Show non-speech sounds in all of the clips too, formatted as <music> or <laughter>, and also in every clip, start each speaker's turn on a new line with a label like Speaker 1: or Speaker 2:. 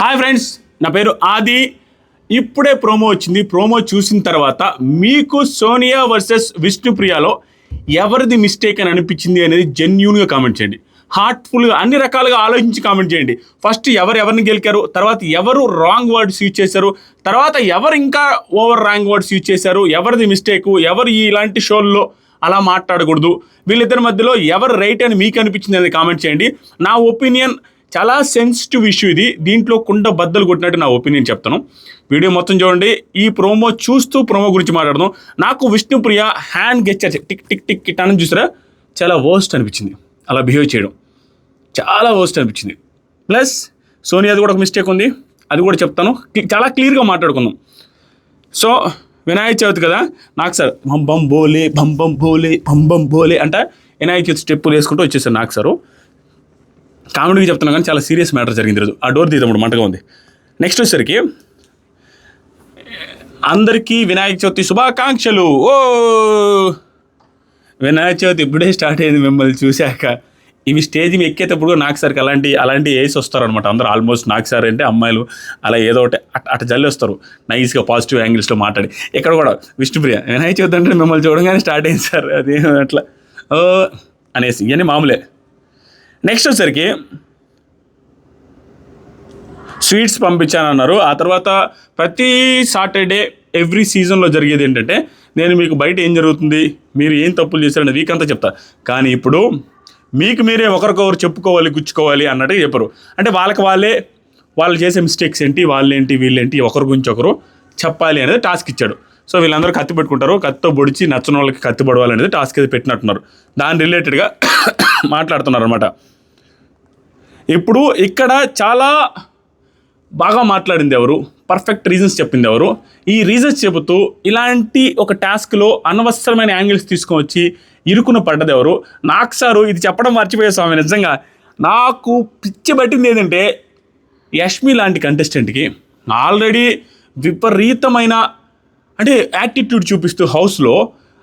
Speaker 1: Hi friends నా పేరు ఆది. ఇప్పుడే ప్రోమో వచ్చింది. ప్రోమో చూసిన తర్వాత మీకు సోనియా వర్సెస్ విష్ణుప్రియలో ఎవరిది మిస్టేక్ అని అనిపించింది అనేది జెన్యున్గా కామెంట్ చేయండి. హార్ట్ఫుల్గా అన్ని రకాలుగా ఆలోచించి కామెంట్ చేయండి. ఫస్ట్ ఎవరు ఎవరిని గెలికారు తర్వాత ఎవరు రాంగ్ వర్డ్స్ యూజ్ చేశారు తర్వాత ఎవరు ఇంకా ఓవర్ రాంగ్ వర్డ్స్ యూజ్ చేశారు ఎవరిది మిస్టేక్ ఎవరు ఇలాంటి షోల్లో అలా మాట్లాడకూడదు వీళ్ళిద్దరి మధ్యలో ఎవరు రైట్ అని మీకు అనిపించింది అనేది కామెంట్ చేయండి. నా ఒపీనియన్ చాలా సెన్సిటివ్ ఇష్యూ ఇది. దీంట్లో కుండ బద్దలు కొట్టినట్టు నా ఒపీనియన్ చెప్తాను. వీడియో మొత్తం చూడండి. ఈ ప్రోమో చూస్తూ ప్రోమో గురించి మాట్లాడదాం. నాకు Vishnupriya hand gesture tick tick tick kit అని చూసారా? చాలా వర్స్ట్ అనిపించింది. అలా బిహేవ్ చేయడం. చాలా వర్స్ట్ అనిపించింది. ప్లస్ సోనియాది కూడా ఒక మిస్టేక్ ఉంది. అది కూడా చెప్తాను. చాలా క్లియర్గా మాట్లాడుకుందాం. సో వినాయక చవితి కదా? నాకు సార్ బం బం బోలే బం బం బోలే బం బం బోలే అంటే వినాయక చవితి స్టెప్పులు వేసుకుంటూ వచ్చేసారు నాకు సారు కామెడీకి చెప్తున్నా కానీ చాలా సీరియస్ మ్యాటర్ జరిగింది ఈరోజు. ఆ డోర్ తీద్దాం మంటగా ఉంది. నెక్స్ట్ వచ్చేసరికి అందరికీ వినాయక చవితి శుభాకాంక్షలు. ఓ! వినాయక చవితి ఇప్పుడే స్టార్ట్ అయింది మిమ్మల్ని చూశాక. ఇవి స్టేజ్ మీద ఎక్కేటప్పుడు నాకు సరికి అలాంటి అలాంటి వేసి వస్తారు అనమాట అందరూ ఆల్మోస్ట్ నాకు సార్ అంటే అమ్మాయిలు అలా ఏదో ఒకటి అట్ అట్ట జల్లి వస్తారు. నైస్గా పాజిటివ్ యాంగిల్స్లో మాట్లాడి. ఇక్కడ కూడా విష్ణుప్రియ వినాయక చవితి అంటే మిమ్మల్ని చూడగానే స్టార్ట్ అయింది సార్. అది అట్లా. ఓ! అనేసి ఇవన్నీ మామూలే. నెక్స్ట్ వచ్చేసరికి స్వీట్స్ పంపించానన్నారు. ఆ తర్వాత ప్రతి సాటర్డే ఎవ్రీ సీజన్లో జరిగేది ఏంటంటే నేను మీకు బయట ఏం జరుగుతుంది మీరు ఏం తప్పులు చేశారని వీక్ అంతా చెప్తా. కానీ ఇప్పుడు మీకు మీరే ఒకరికొకరు చెప్పుకోవాలి గుచ్చుకోవాలి అన్నట్టు చెప్పరు. అంటే వాళ్ళకి వాళ్ళే వాళ్ళు చేసే మిస్టేక్స్ ఏంటి వాళ్ళేంటి వీళ్ళేంటి ఒకరి గురించి ఒకరు చెప్పాలి అనేది టాస్క్ ఇచ్చాడు. సో వీళ్ళందరూ కత్తి పెట్టుకుంటారు. కత్తితో పొడిచి నచ్చని వాళ్ళకి కత్తి పడవాలనేది టాస్క్ అయితే పెట్టినట్టున్నారు. దాని రిలేటెడ్గా <coughs> మాట్లాడుతున్నారు అనమాట ఇప్పుడు ఇక్కడ చాలా బాగా మాట్లాడింది ఎవరు? పర్ఫెక్ట్ రీజన్స్ చెప్పింది ఎవరు? ఈ రీజన్స్ చెబుతూ ఇలాంటి ఒక టాస్క్లో అనవసరమైన యాంగిల్స్ తీసుకొని వచ్చి ఇరుకున పడ్డది ఎవరు? నాకు సారు ఇది చెప్పడం మర్చిపోయే స్వామి నిజంగా. నాకు పిచ్చి పట్టింది ఏంటంటే యష్మి లాంటి కంటెస్టెంట్కి ఆల్రెడీ విపరీతమైన అంటే యాటిట్యూడ్ చూపిస్తూ హౌస్లో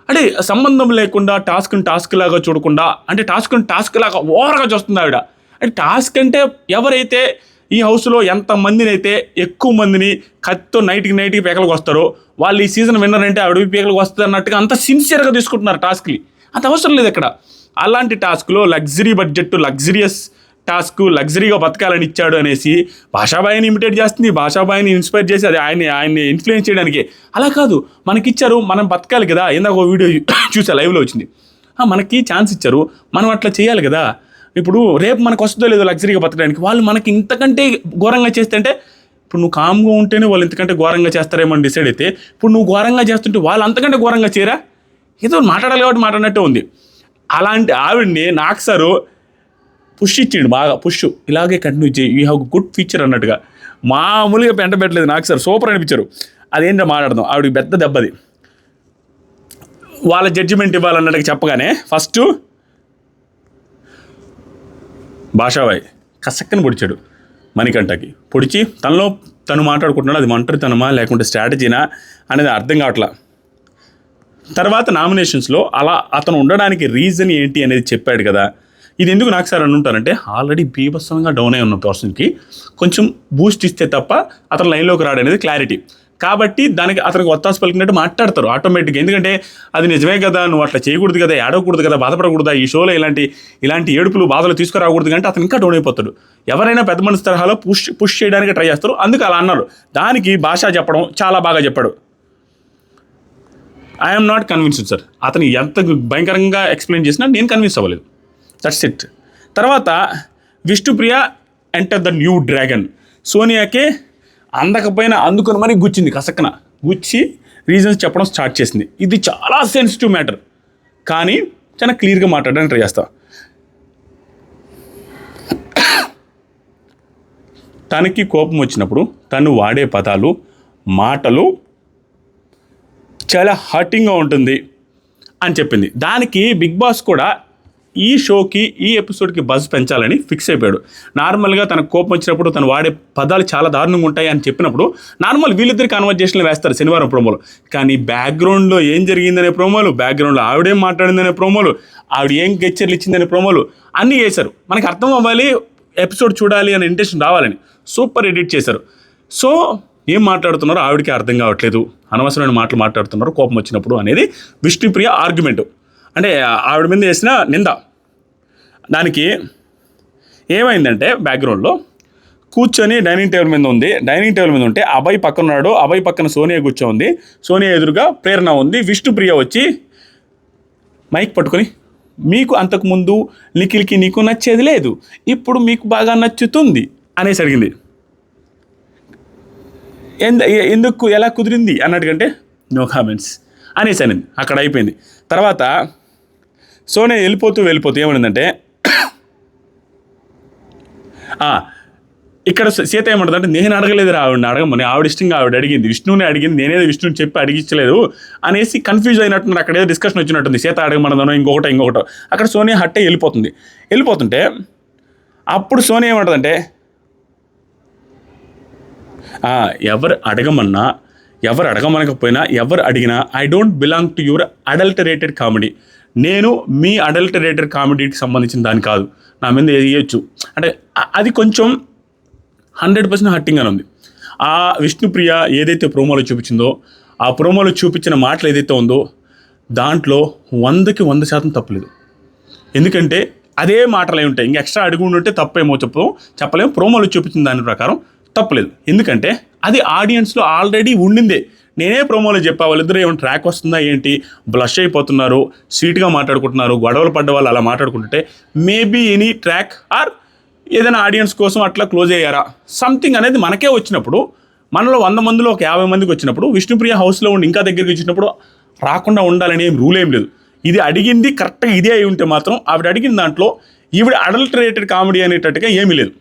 Speaker 1: అంటే సంబంధం లేకుండా టాస్క్ని టాస్క్ లాగా చూడకుండా అంటే టాస్క్ని టాస్క్ లాగా ఓవర్గా చూస్తుంది ఆవిడ. అంటే టాస్క్ అంటే ఎవరైతే ఈ హౌస్లో ఎంతమందిని అయితే ఎక్కువ మందిని కత్తితో నైట్కి నైట్కి పేకలకు వస్తారో వాళ్ళు ఈ సీజన్ విన్నర్ అంటే ఆవిడ వస్తుంది అన్నట్టుగా అంత సిన్సియర్గా తీసుకుంటున్నారు టాస్క్ని. అంత అవసరం లేదు ఇక్కడ. అలాంటి టాస్క్లో లగ్జరీ బడ్జెట్ లగ్జరియస్ టాస్క్ లగ్జరీగా బతకాలని ఇచ్చాడు అనేసి భాషాబాయిని ఇమిటేట్ చేస్తుంది. భాషాబాయిని ఇన్స్పైర్ చేసి అది ఆయన్ని ఆయన్ని ఇన్ఫ్లుయెన్స్ చేయడానికి. అలా కాదు. మనకిచ్చారు మనం బతకాలి కదా. ఇందాక ఒక వీడియో చూసా లైవ్లో వచ్చింది. మనకి ఛాన్స్ ఇచ్చారు. మనం అట్లా చేయాలి కదా. ఇప్పుడు రేపు మనకు వస్తుందో లేదో లగ్జరీగా బతకడానికి వాళ్ళు మనకి ఇంతకంటే ఘోరంగా చేస్తుంటే ఇప్పుడు నువ్వు కామ్గా ఉంటేనే వాళ్ళు ఇంతకంటే ఘోరంగా చేస్తారేమో అని డిసైడ్ అయితే ఇప్పుడు నువ్వు ఘోరంగా చేస్తుంటే వాళ్ళు అంతకంటే ఘోరంగా చేయరా? ఏదో మాట్లాడాలి కాబట్టి మాట్లాడినట్టే ఉంది. అలాంటి ఆవిడ్ని నాకు సారు పుష్ ఇచ్చిండు బాగా పుష్ ఇలాగే కంటిన్యూ చేయి యూ హ్యావ్ గుడ్ ఫీచర్ అన్నట్టుగా. మామూలుగా పెంట పెట్టలేదు నాకు సార్ సూపర్ అనిపించారు. అదేంటో మాట్లాడదాం ఆవిడకి పెద్ద దెబ్బది. వాళ్ళ జడ్జిమెంట్ ఇవ్వాలన్నట్టుగా చెప్పగానే ఫస్ట్ భాషాబాయ్ కసక్కని పొడిచాడు మణికంఠకి. పొడిచి తనలో తను మాట్లాడుకుంటున్నాడు అది ఒంటరితనమా లేకుంటే స్ట్రాటజీనా అనేది అర్థం కావట్లా. తర్వాత నామినేషన్స్లో అలా అతను ఉండడానికి రీజన్ ఏంటి అనేది చెప్పాడు కదా. ఇది ఎందుకు నాకు సార్ అని ఉంటానంటే ఆల్రెడీ బీభత్సంగా డౌన్ అయి ఉన్న పర్సన్కి కొంచెం బూస్ట్ ఇస్తే తప్ప అతను లైన్లోకి రాడనేది క్లారిటీ. కాబట్టి దానికి అతనికి ఒత్తాసు పలికినట్టు మాట్లాడతారు ఆటోమేటిక్గా ఎందుకంటే అది నిజమే కదా నువ్వు అట్లా చేయకూడదు కదా ఏడవకూడదు కదా బాధపడకూడదా ఈ షోలో ఇలాంటి ఇలాంటి ఏడుపులు బాధలు తీసుకురాకూడదు అంటే అతను ఇంకా డౌన్ అయిపోతాడు. ఎవరైనా పెద్ద మనసు తరహాలో పుష్ పుష్ చేయడానికి ట్రై చేస్తారు. అందుకు అలా అన్నారు. దానికి భాష చెప్పడం చాలా బాగా చెప్పాడు. ఐఎమ్ నాట్ కన్విన్స్డ్ సార్ అతను ఎంత భయంకరంగా ఎక్స్ప్లెయిన్ చేసినా నేను కన్విన్స్ అవ్వలేదు. దట్స్ ఇట్ తర్వాత Vishnupriya enter the new dragon సోనియాకే అందకపోయినా అందుకొని మరి గుచ్చింది కసక్కన. గుచ్చి రీజన్స్ చెప్పడం స్టార్ట్ చేసింది. ఇది చాలా సెన్సిటివ్ మ్యాటర్ కానీ చాలా క్లియర్గా మాట్లాడడానికి ట్రై చేస్తా. తనకి కోపం వచ్చినప్పుడు తను వాడే పదాలు మాటలు చాలా హర్టింగ్గా ఉంటుంది అని చెప్పింది. దానికి బిగ్ బాస్ కూడా ఈ షోకి ఈ ఎపిసోడ్కి బజ్ పెంచాలని ఫిక్స్ అయిపోయాడు. నార్మల్గా తనకు కోపం వచ్చినప్పుడు తను వాడే పదాలు చాలా దారుణంగా ఉంటాయి అని చెప్పినప్పుడు నార్మల్ వీళ్ళిద్దరు కన్వర్జేషన్లు వేస్తారు శనివారం ప్రోమోలు. కానీ బ్యాక్గ్రౌండ్లో ఏం జరిగిందనే ప్రోమోలు బ్యాక్గ్రౌండ్లో ఆవిడేం మాట్లాడిందనే ప్రోమోలు ఆవిడ ఏం గెచ్చర్లు ఇచ్చిందనే ప్రోమోలు అన్నీ వేశారు మనకి అర్థం అవ్వాలి ఎపిసోడ్ చూడాలి అనే ఇంటెన్షన్ రావాలని. సూపర్ ఎడిట్ చేశారు. సో ఏం మాట్లాడుతున్నారో ఆవిడకి అర్థం కావట్లేదు. అనవసరమైన మాటలు మాట్లాడుతున్నారు కోపం వచ్చినప్పుడు అనేది విష్ణుప్రియ ఆర్గ్యుమెంట్. అంటే ఆవిడ మీద వేసిన నింద. దానికి ఏమైందంటే బ్యాక్గ్రౌండ్లో కూర్చొని డైనింగ్ టేబుల్ మీద ఉంది. డైనింగ్ టేబుల్ మీద ఉంటే అభయ్ పక్కన ఉన్నాడు. అభయ్ పక్కన సోనియా కూర్చోంది సోనియా ఎదురుగా ప్రేరణ ఉంది. విష్ణుప్రియ వచ్చి మైక్ పట్టుకొని మీకు అంతకుముందు నిఖిల్కి నీకు నచ్చేది లేదు. ఇప్పుడు మీకు బాగా నచ్చుతుంది అనేసి అడిగింది. ఎందు ఎందుకు ఎలా కుదిరింది? అన్నట్టుకంటే నో కామెంట్స్ అనేసి అనింది. అక్కడ అయిపోయింది. తర్వాత సోనియా వెళ్ళిపోతూ వెళ్ళిపోతూ ఏమనిందంటే ఇక్కడ సీత ఏమంటుందంటే నేను అడగలేదు ఆవిడ అడగమని ఆవిడ ఇష్టంగా ఆవిడ అడిగింది విష్ణువుని అడిగింది నేనేదో విష్ణుని చెప్పి అడిగించలేదు అనేసి కన్ఫ్యూజ్ అయినట్టున్నారు. అక్కడ ఏదో డిస్కషన్ వచ్చినట్టుంది. సీత అడగమన్నదనో ఇంకొకటో ఇంకొకటో. అక్కడ సోనియా హట్టే వెళ్ళిపోతుంది. వెళ్ళిపోతుంటే అప్పుడు సోనియా ఏమంటుందంటే ఎవరు అడగమన్నా ఎవరు అడగమనకపోయినా ఎవరు అడిగినా I don't belong to your adulterated comedy నేను మీ అడల్టరేటర్ కామెడీకి సంబంధించిన దాని కాదు. నా మీద వేయచ్చు అంటే అది కొంచెం హండ్రెడ్ పర్సెంట్ హట్టింగ్ అని ఉంది. ఆ విష్ణుప్రియ ఏదైతే ప్రోమోలో చూపించిందో ఆ ప్రోమోలో చూపించిన మాటలు ఏదైతే ఉందో దాంట్లో వందకి వంద శాతం తప్పలేదు ఎందుకంటే అదే మాటలు అయి ఉంటాయి. ఇంకా ఎక్స్ట్రా అడుగు ఉంటే తప్పేమో చెప్పు చెప్పలేము. ప్రోమోలో చూపించిన దాని ప్రకారం తప్పలేదు ఎందుకంటే అది ఆడియన్స్లో ఆల్రెడీ ఉండిందే. నేనే ప్రోమోలో చెప్పా వాళ్ళిద్దరూ ఏమైనా ట్రాక్ వస్తుందా ఏంటి? బ్లష్ అయిపోతున్నారు స్వీట్గా మాట్లాడుకుంటున్నారు గొడవలు పడ్డ వాళ్ళు అలా మాట్లాడుకుంటుంటే మేబీ ఎనీ ట్రాక్ ఆర్ ఏదైనా ఆడియన్స్ కోసం అట్లా క్లోజ్ అయ్యారా? సంథింగ్ అనేది మనకే వచ్చినప్పుడు మనలో వంద మందిలో ఒక యాభై మందికి వచ్చినప్పుడు విష్ణుప్రియ హౌస్లో ఉండి ఇంకా దగ్గరికి వచ్చినప్పుడు రాకుండా ఉండాలని ఏం రూల్ ఏం లేదు. ఇది అడిగింది కరెక్ట్గా ఇదే అయి ఉంటే మాత్రం ఆవిడ అడిగిన దాంట్లో ఈవిడ అడల్టరేటెడ్ కామెడీ అనేటట్టుగా ఏమీ లేదు.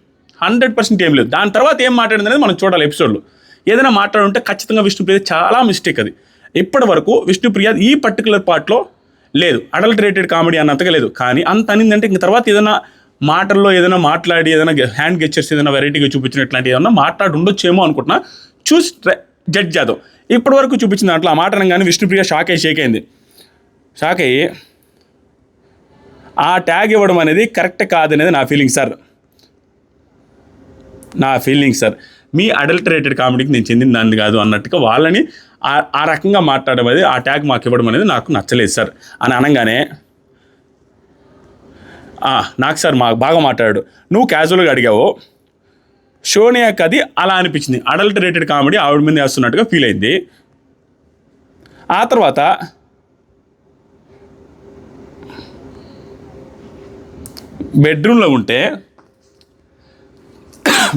Speaker 1: హండ్రెడ్ పర్సెంట్ ఏం లేదు. దాని తర్వాత ఏం మాట్లాడింది అనేది మనం చూడాలి ఎపిసోడ్లో ఏదైనా మాట్లాడుంటే ఖచ్చితంగా విష్ణుప్రియ చాలా మిస్టేక్ అది. ఇప్పటి వరకు విష్ణుప్రియ ఈ పర్టికులర్ పార్ట్లో లేదు. అడల్టరేటెడ్ కామెడీ అన్నంతగా లేదు. కానీ అంత అనిందంటే ఇంక తర్వాత ఏదైనా మాటల్లో ఏదైనా మాట్లాడి ఏదైనా హ్యాండ్ గెచ్చర్స్ ఏదైనా వెరైటీగా చూపించిన ఇట్లాంటి ఏదైనా మాట్లాడి ఉండొచ్చేమో అనుకుంటున్నా చూసి జడ్జ్ చేద్దాం. ఇప్పటి వరకు చూపించిన దాంట్లో ఆ మాట అనగానే విష్ణుప్రియ షాక్ అయ్యి షేక్ అయింది. షాక్ అయ్యి ఆ ట్యాగ్ ఇవ్వడం అనేది కరెక్ట్ కాదనేది నా ఫీలింగ్ సార్ నా ఫీలింగ్ సార్ మీ అడల్టరేటెడ్ కామెడీకి నేను చెందిన దాన్ని కాదు అన్నట్టుగా వాళ్ళని ఆ- రకంగా మాట్లాడడం అనేది ఆ ట్యాగ్ మాకు ఇవ్వడం అనేది నాకు నచ్చలేదు సార్. అని అనగానే నాకు సార్ మా బాగా మాట్లాడాడు. నువ్వు క్యాజువల్గా అడిగావు. షోనియాకి అది అలా అనిపించింది. అడల్టరేటెడ్ కామెడీ ఆవిడ మీద వేస్తున్నట్టుగా ఫీల్ అయింది. ఆ తర్వాత బెడ్రూమ్లో ఉంటే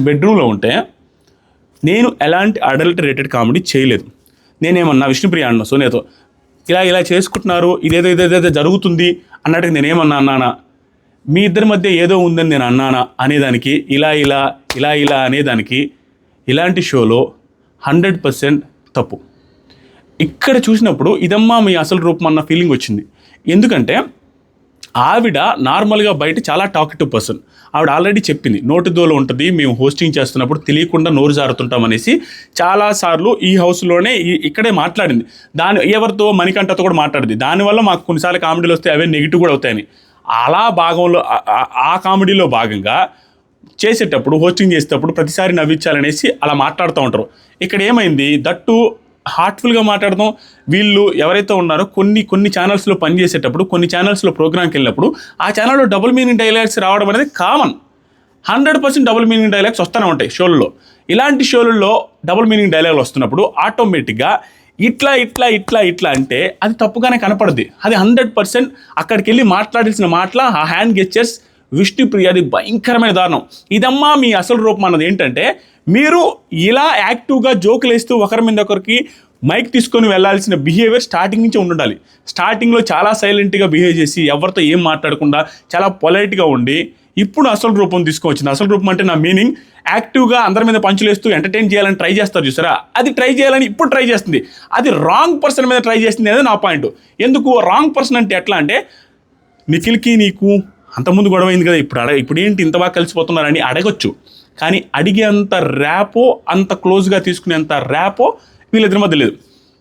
Speaker 1: బెడ్రూమ్లో ఉంటే నేను ఎలాంటి అడల్ట్ రేటెడ్ కామెడీ చేయలేదు. నేనేమన్నా విష్ణుప్రియ అన్న సోనియాతో ఇలా ఇలా చేసుకుంటున్నారు ఇదేదో ఇదేదో జరుగుతుంది అన్నట్టుగా నేనేమన్నా అన్నానా? మీ ఇద్దరి మధ్య ఏదో ఉందని నేను అన్నానా? అనేదానికి ఇలా ఇలా ఇలా ఇలా అనేదానికి ఇలాంటి షోలో హండ్రెడ్ పర్సెంట్ తప్పు. ఇక్కడ చూసినప్పుడు ఇదమ్మా మీ అసలు రూపం అన్న ఫీలింగ్ వచ్చింది. ఎందుకంటే ఆవిడ నార్మల్గా బయట చాలా టాకెటివ్ పర్సన్. ఆవిడ ఆల్రెడీ చెప్పింది నోటి దోలు ఉంటుంది మేము హోస్టింగ్ చేస్తున్నప్పుడు తెలియకుండా నోరు జారుతుంటాం అనేసి. చాలాసార్లు ఈ హౌస్లోనే ఈ- ఇక్కడే మాట్లాడింది. దాని ఎవరితో మణికంఠతో కూడా మాట్లాడింది. దానివల్ల మాకు కొన్నిసార్లు కామెడీలు వస్తే అవే నెగిటివ్ కూడా అవుతాయని. అలా భాగంలో ఆ- ఆ కామెడీలో భాగంగా చేసేటప్పుడు హోస్టింగ్ చేసేటప్పుడు ప్రతిసారి నవ్వించాలనేసి అలా మాట్లాడుతూ ఉంటారు. ఇక్కడ ఏమైంది దట్టు హార్ట్ఫుల్గా మాట్లాడదాం. వీళ్ళు ఎవరైతే ఉన్నారో కొన్ని కొన్ని ఛానల్స్లో పనిచేసేటప్పుడు కొన్ని ఛానల్స్లో ప్రోగ్రామ్కి వెళ్ళినప్పుడు ఆ ఛానల్లో డబుల్ మీనింగ్ డైలాగ్స్ రావడం అనేది common hundred percent double meaning dialogues వస్తూనే ఉంటాయి షోలలో. ఇలాంటి షోలలో డబుల్ మీనింగ్ డైలాగులు వస్తున్నప్పుడు ఆటోమేటిక్గా ఇట్లా ఇట్లా ఇట్లా ఇట్లా అంటే అది తప్పుగానే కనపడద్ది అది హండ్రెడ్ పర్సెంట్ అక్కడికి వెళ్ళి మాట్లాడాల్సిన మాటల ఆ హ్యాండ్ గెచ్చర్స్ విష్ణుప్రియ అది భయంకరమైన దారుణం. ఇదమ్మా మీ అసలు రూపం అన్నది ఏంటంటే మీరు ఇలా యాక్టివ్గా జోకులు వేస్తూ ఒకరి మీద ఒకరికి మైక్ తీసుకొని వెళ్ళాల్సిన బిహేవియర్ స్టార్టింగ్ నుంచే ఉండాలి. స్టార్టింగ్లో చాలా సైలెంట్గా బిహేవ్ చేసి ఎవరితో ఏం మాట్లాడకుండా చాలా పొలైట్గా ఉండి ఇప్పుడు అసలు రూపం తీసుకొచ్చింది అసలు రూపం అంటే నా మీనింగ్ యాక్టివ్గా అందరి మీద పంచులేస్తూ ఎంటర్టైన్ చేయాలని ట్రై చేస్తారు చూసారా? అది ట్రై చేయాలని ఇప్పుడు ట్రై చేస్తుంది. అది రాంగ్ పర్సన్ మీద ట్రై చేస్తుంది అనేది నా పాయింట్. ఎందుకు? రాంగ్ పర్సన్ అంటే ఎట్లా అంటే నిఖిల్కి నీకు అంతకుముందు గొడవ అయింది కదా ఇప్పుడు అడగ ఇప్పుడు ఏంటి ఇంత బాగా కలిసిపోతున్నారని అడగొచ్చు. కానీ అడిగేంత ర్యాపో అంత క్లోజ్గా తీసుకునేంత ర్యాపో వీళ్ళిద్దరి మధ్య లేదు.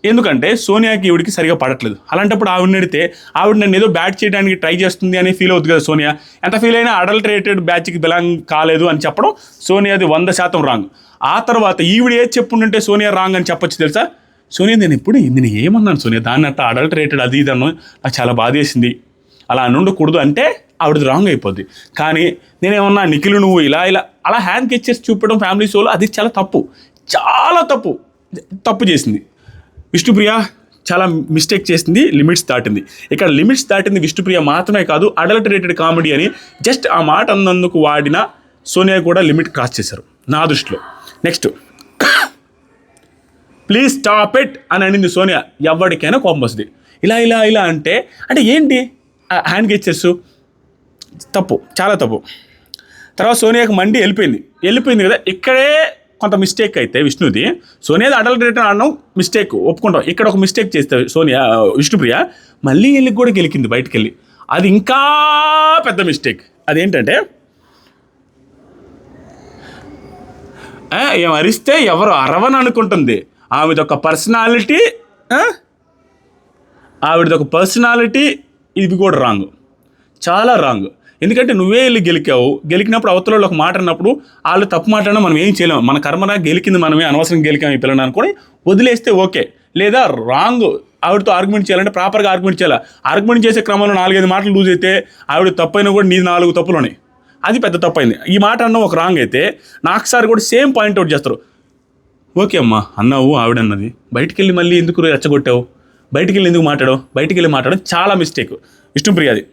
Speaker 1: ఎందుకంటే సోనియాకి ఈవిడికి సరిగా పడట్లేదు. అలాంటప్పుడు ఆవిడని అడిగితే ఆవిడ నన్ను ఏదో బ్యాట్ చేయడానికి ట్రై చేస్తుంది అని ఫీల్ అవుతుంది కదా సోనియా. ఎంత ఫీల్ అయినా అడల్టరేటెడ్ బ్యాచ్కి బిలాంగ్ కాలేదు అని చెప్పడం సోనియాది వంద శాతం రాంగ్. ఆ తర్వాత ఈవిడ ఏది చెప్పుంటే సోనియా రాంగ్ అని చెప్పొచ్చు తెలుసా? సోనియా నేను ఎప్పుడు నేను ఏమన్నాను సోనియా? దాన్ని అట్లా అడల్టరేటెడ్ అది ఇది అన్న నాకు చాలా బాధేసింది. అలా అని ఉండకూడదు అంటే ఆవిడది రాంగ్ అయిపోద్ది. కానీ నేనేమన్నా నిఖిల్ నువ్వు ఇలా ఇలా అలా హ్యాండ్ గెచ్చర్స్ చూపడం ఫ్యామిలీ షోలో అది చాలా తప్పు. చాలా తప్పు. తప్పు చేసింది. విష్ణుప్రియ చాలా మిస్టేక్ చేసింది లిమిట్స్ దాటింది. ఇక్కడ లిమిట్స్ దాటింది విష్ణుప్రియ మాత్రమే కాదు అడల్టరేటెడ్ కామెడీ అని జస్ట్ ఆ మాట అన్నందుకు వాడిన సోనియా కూడా లిమిట్ క్రాస్ చేశారు నా దృష్టిలో. నెక్స్ట్ ప్లీజ్ స్టాప్ ఇట్ అని అనింది సోనియా. ఎవరికైనా కోపం వస్తుంది. ఇలా ఇలా ఇలా అంటే అంటే ఏంటి? హ్యాండ్ గెచ్చర్స్ తప్పు చాలా తప్పు. తర్వాత సోనియాకి మండి వెళ్ళిపోయింది. వెళ్ళిపోయింది కదా ఇక్కడే కొంత మిస్టేక్ అయితే విష్ణుది. సోనియాది రిటర్న్ అనడం మిస్టేక్ ఒప్పుకుంటాం. ఇక్కడ ఒక మిస్టేక్ చేస్తే సోనియా విష్ణుప్రియ మళ్ళీ వెళ్ళి కూడా గెలికింది బయటకు వెళ్ళి అది ఇంకా పెద్ద మిస్టేక్ అదేంటంటే ఏం అరిస్తే ఎవరు అరవని అనుకుంటుంది. ఆవిడ ఒక పర్సనాలిటీ ఆవిడది ఒక పర్సనాలిటీ ఇది కూడా రాంగ్ చాలా రాంగ్ ఎందుకంటే నువ్వే వెళ్ళి గెలికావు. గెలికినప్పుడు అవతల వాళ్ళు ఒక మాట అన్నప్పుడు వాళ్ళు తప్పు మాట్లాడినా మనం ఏం చేయలేము మన కర్మరా గెలికింది మనమే అనవసరం గెలికాం ఈ పిల్లని అనుకొని వదిలేస్తే ఓకే. లేదా రాంగ్ ఆవిడతో ఆర్గ్యుమెంట్ చేయాలంటే ప్రాపర్గా ఆర్గ్యుమెంట్ చేయాలి? ఆర్గ్యుమెంట్ చేసే క్రమంలో నాలుగైదు మాటలు లూజ్ అయితే ఆవిడ తప్పైనా కూడా నీది నాలుగు తప్పులు ఉన్నాయి అది పెద్ద తప్పు అయింది ఈ మాట అన్న ఒక రాంగ్ అయితే నాకు సార్ కూడా సేమ్ పాయింట్ అవుట్ చేస్తారు. ఓకే అమ్మా అన్నావు ఆవిడన్నది బయటికి వెళ్ళి మళ్ళీ ఎందుకు రెచ్చగొట్టావు? బయటికి వెళ్ళి ఎందుకు మాట్లాడవు? బయటికి వెళ్ళి మాట్లాడడం చాలా మిస్టేక్. విష్ణుప్రియది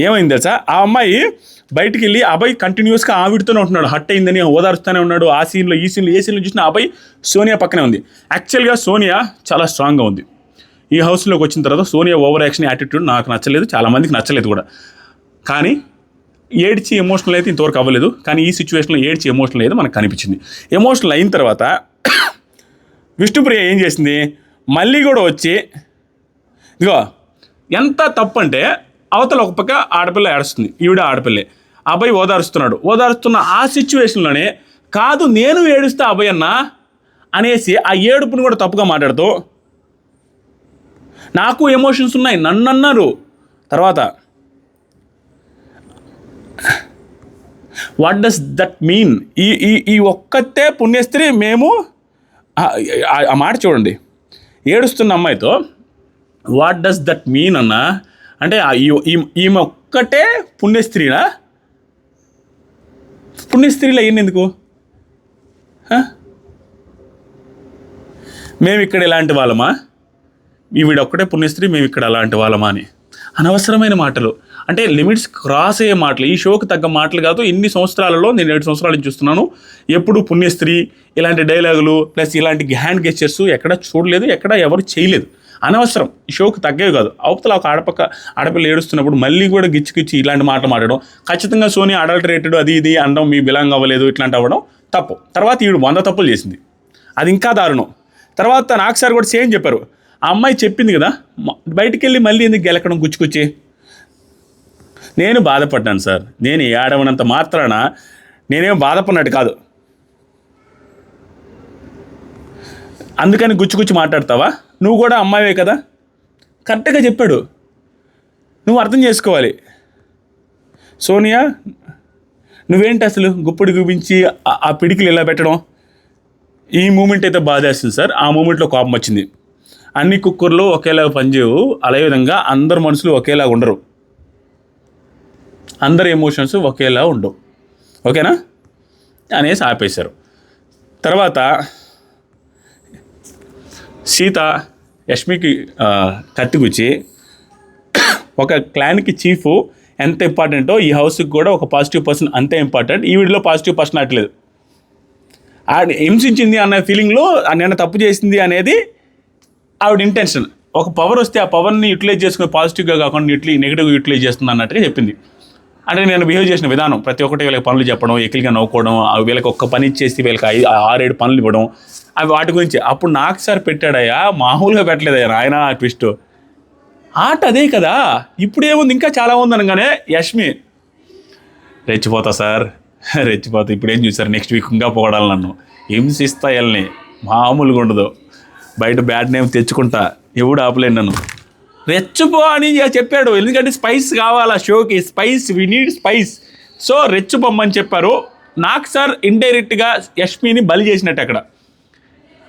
Speaker 1: ఏమైంది తెలుసా? ఆ అమ్మాయి బయటికి వెళ్ళి ఆ అబ్బాయి కంటిన్యూస్గా ఆవిడతోనే ఉంటున్నాడు. హట్ అయిందని ఓదారుస్తూనే ఉన్నాడు. ఆ సీన్లో ఈ సీన్లో ఏ సీన్లో చూసినా అబ్బాయి సోనియా పక్కనే ఉంది. యాక్చువల్గా సోనియా చాలా స్ట్రాంగ్గా ఉంది. ఈ హౌస్లోకి వచ్చిన తర్వాత సోనియా ఓవర్ యాక్షన్ యాటిట్యూడ్ నాకు నచ్చలేదు. చాలామందికి నచ్చలేదు కూడా. కానీ ఏడ్చి ఎమోషనల్ అయితే ఇంతవరకు అవ్వలేదు. కానీ ఈ సిచ్యువేషన్లో ఏడ్చి ఎమోషనల్ అయితే మనకు కనిపించింది. ఎమోషనల్ అయిన తర్వాత <coughs> విష్ణుప్రియ ఏం చేసింది? మళ్ళీ కూడా వచ్చి ఇదిగో ఎంత తప్పు అంటే అవతల ఒక పక్క ఆడపిల్ల ఏడుస్తుంది. ఈవిడ ఆడపిల్లే. అబ్బాయి ఓదారుస్తున్నాడు. ఓదారుస్తున్న ఆ సిచ్యువేషన్లోనే కాదు నేను ఏడుస్తా అబ్బాయి అన్న అనేసి ఆ ఏడుపుని కూడా తప్పుగా మాట్లాడుతూ నాకు ఎమోషన్స్ ఉన్నాయి నన్ను అన్నారు. తర్వాత వాట్ డస్ దట్ మీన్ ఈ ఈ ఈ ఒక్కతే పుణ్యస్త్రీ మేము ఆ- మాట చూడండి. ఏడుస్తున్న అమ్మాయితో వాట్ డస్ దట్ మీన్ అన్నా అంటే ఈ- ఈమె ఒక్కటే పుణ్యస్త్రీనా? పుణ్యస్త్రీలు అయ్యింది ఎందుకు? మేము ఇక్కడ ఇలాంటి వాళ్ళమా? ఈవిడ ఒక్కటే పుణ్యస్త్రీ మేము ఇక్కడ అలాంటి వాళ్ళమా అని. అనవసరమైన మాటలు. అంటే లిమిట్స్ క్రాస్ అయ్యే మాటలు. ఈ షోకి తగ్గ మాటలు కాదు. ఇన్ని సంవత్సరాలలో నేను ఏడు సంవత్సరాల నుంచి చూస్తున్నాను. ఎప్పుడు పుణ్యస్త్రీ ఇలాంటి డైలాగులు ప్లస్ ఇలాంటి హ్యాండ్ గెస్చర్స్ ఎక్కడ చూడలేదు ఎక్కడ ఎవరు చేయలేదు. అనవసరం. షోకు షోకి తగ్గేవి కాదు. అవతల ఒక ఆడపక్క ఆడపిల్ల ఏడుస్తున్నప్పుడు మళ్ళీ కూడా గిచ్చి గిచ్చి ఇలాంటి మాటలు మాట్లాడడం ఖచ్చితంగా సోనీ అడల్టరేటెడ్ అది ఇది అనడం మీ బిలాంగ్ అవ్వలేదు ఇట్లాంటి అవ్వడం తప్పు. తర్వాత ఈవిడ వంద తప్పులు చేసింది. అది ఇంకా దారుణం. తర్వాత నాకు సార్ కూడా సేమ్ చెప్పారు. ఆ అమ్మాయి చెప్పింది కదా బయటికి వెళ్ళి మళ్ళీ ఎందుకు గెలకడం గుచ్చుకొచ్చి? నేను బాధపడ్డాను సార్. నేను ఏడవనంత మాత్రాన నేనేం బాధపడినట్టు కాదు. అందుకని గుచ్చి గుచ్చి మాట్లాడతావా? నువ్వు కూడా అమ్మాయివే కదా? కరెక్ట్గా చెప్పాడు. నువ్వు అర్థం చేసుకోవాలి. సోనియా నువ్వేంటి అసలు గుప్పుడు గుపించి ఆ- ఆ పిడికిలు ఇలా పెట్టడం? ఈ మూమెంట్ అయితే బాధేస్తుంది సార్. ఆ మూమెంట్లో కోపం వచ్చింది. అన్ని కుక్కర్లు ఒకేలా పనిచేయవు. అదే విధంగా అందరు మనుషులు ఒకేలా ఉండరు. అందరి ఎమోషన్స్ ఒకేలా ఉండవు. ఓకేనా? అనేసి ఆపేశారు. తర్వాత సీత యష్మికి ఆ, కత్తిగుచ్చి ఒక క్లాన్కి చీఫ్ ఎంత ఇంపార్టెంటో ఈ హౌస్కి కూడా ఒక పాజిటివ్ పర్సన్ అంతే ఇంపార్టెంట్. ఈ వీడిలో పాజిటివ్ పర్సన్ అట్లేదు. ఆవిడ హింసించింది అన్న ఫీలింగ్లో నేను తప్పు చేసింది అనేది ఆవిడ ఇంటెన్షన్. ఒక పవర్ వస్తే ఆ పవర్ని యూటిలైజ్ చేసుకుని పాజిటివ్గా కాకుండా యూటిలై నెగిటివ్గా యూటిలైజ్ చేస్తుంది అన్నట్టుగా చెప్పింది. అంటే నేను బిహేవ్ చేసిన విధానం ప్రతి ఒక్కటి వీళ్ళకి పనులు చెప్పడం ఎకిలిగా నవ్వుకోవడం ఆ వీళ్ళకి ఒక్క పని ఇచ్చేసి వీళ్ళకి ఆరేడు పనులు ఇవ్వడం అవి వాటి గురించి. అప్పుడు నాకు సార్ పెట్టాడయ్యా మామూలుగా పెట్టలేదయ్యా నాయన ట్విస్ట్. ఆట అదే కదా ఇప్పుడు ఏముంది ఇంకా చాలా ఉంది అనగానే యష్మి రెచ్చిపోతా సార్ రెచ్చిపోతా ఇప్పుడు ఏం చూసారు నెక్స్ట్ వీక్ ఇంకా పోగడాలి నన్ను. హింసిస్తా వెళ్ళని మామూలుగా ఉండదు. బయట బ్యాడ్ నేమ్ తెచ్చుకుంటా ఎవడు ఆపలేను నన్ను. రెచ్చిపో అని ఇక చెప్పాడు ఎందుకంటే స్పైస్ కావాలా షోకి spice we need spice. So రెచ్చిపోమ్మని చెప్పారు. నాకు సార్ ఇండైరెక్ట్గా యష్మిని బలి చేసినట్టు అక్కడ.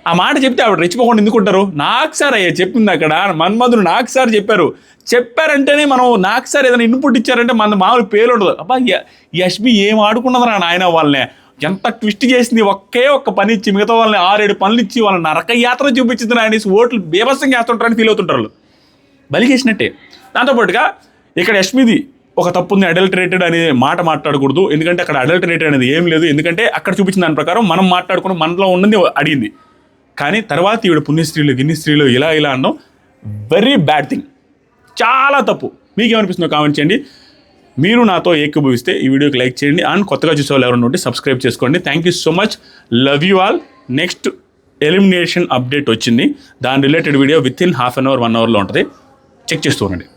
Speaker 1: ఆ మాట చెప్తే ఆవిడ రెచ్చిపోకుండా ఎందుకుంటారు నాకు సార్ అయ్యా చెప్పింది అక్కడ. మన్మధుడు నాకు సార్ చెప్పారు. చెప్పారంటేనే మనం నాకు సార్ ఏదైనా ఇన్పుట్ ఇచ్చారంటే మన మామూలు పేరు ఉండదు. అబ్బా యష్మి ఏం ఆడుకున్నదిరా నాయన వాళ్ళని? ఎంత ట్విస్ట్ చేసింది? ఒకే ఒక్క పని ఇచ్చి మిగతా వాళ్ళని ఆరేడు పనులు ఇచ్చి వాళ్ళని నరక యాత్ర చూపించింది అనేసి ఓట్లు బీభత్సం చేస్తుంటారని ఫీల్ అవుతుంటారు. వాళ్ళు బలి చేసినట్టే. దాంతోపాటుగా ఇక్కడ యష్మిది ఒక తప్పు ఉంది అడల్టరేటెడ్ అనే మాట మాట్లాడకూడదు. ఎందుకంటే అక్కడ అడల్టరేటెడ్ అనేది ఏం లేదు. ఎందుకంటే అక్కడ చూపించిన దాని ప్రకారం మనం మాట్లాడుకుని మనలో ఉన్నది అడిగింది. కానీ తర్వాత ఈవిడ పుణ్యస్త్రీలు గిన్నిస్త్రీలు ఇలా ఇలా అనడం వెరీ బ్యాడ్ థింగ్ చాలా తప్పు. మీకేమనిపిస్తుందో కామెంట్ చేయండి. మీరు నాతో ఏకీభవిస్తే ఈ వీడియోకి లైక్ చేయండి. అండ్ కొత్తగా చూసే వాళ్ళు ఎవరైనా ఉంటే సబ్స్క్రైబ్ చేసుకోండి. Thank you so much love you all next elimination update వచ్చింది. దాని related video with in half an hour one అవర్లో ఉంటుంది. చెక్ చేస్తూ ఉండండి.